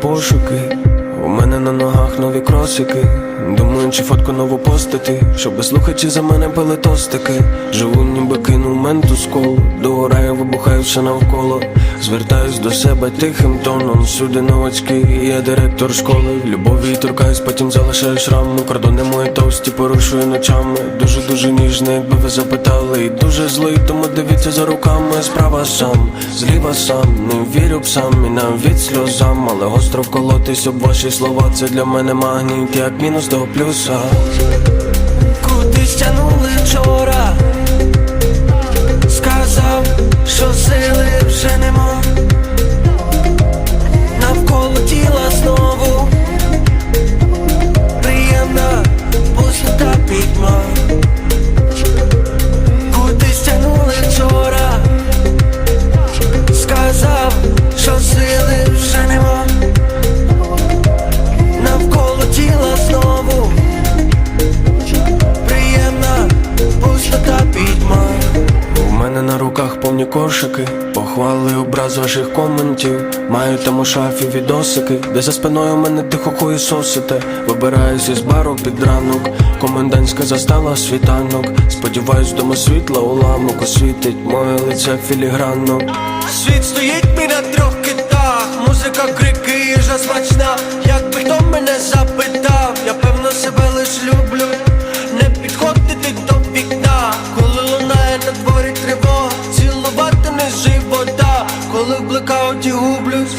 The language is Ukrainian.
пошуки. У мене на ногах нові кросики. Думаю, чи фотку нову постати, Щоб слухачі за мене пили тостики. Живу, ніби кинув менту з колу, до раю вибухаю все навколо. Звертаюсь до себе тихим тоном. Всюди новачки, я директор школи. Любові торкаюсь, потім залишаю шрами. Кордони мої товсті порушую ночами. Дуже дуже ніжний, якби ви запитали. І дуже злий, тому дивіться за руками. Справа сам, зліва сам, не вірю псам і навіть сльозам, але гостро вколотись об ваші слова. Це для мене магніт, як мінус до плюса. Кудись тянули вчора. На руках повні кошики, похвали образ ваших коментів. Маю там у шафі відосики, де за спиною мене тихо хуєсосите. Вибираюсь із бару під ранок, комендантська застала світанок. Сподіваюсь, дома світла уламок освітить моє лице філігранно. Світ стоїть мій на трьох китах, музика, крики, їжа смачна. Якби хто мене запитав, нокауті гублюсь.